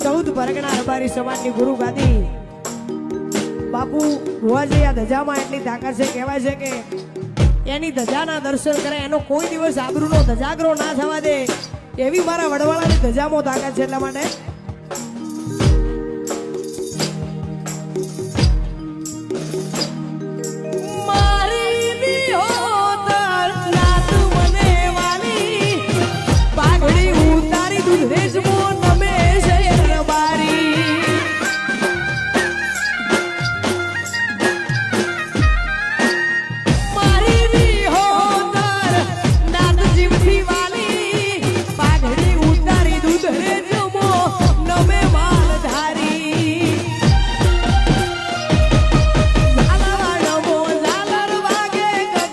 ચૌદ પરગણા રબારી સમાજની ગુરુ ગાદી બાપુ ભુવાજી આ ધજામાં એટલી તાકાત છે, કહેવાય છે કે એની ધજાના દર્શન કરે, એનો કોઈ દિવસ આબરૂનો ધજાગરો ના થવા દે, એવી મારા વડવાળાની ધજામાં તાકાત છે એટલા માટે There's more.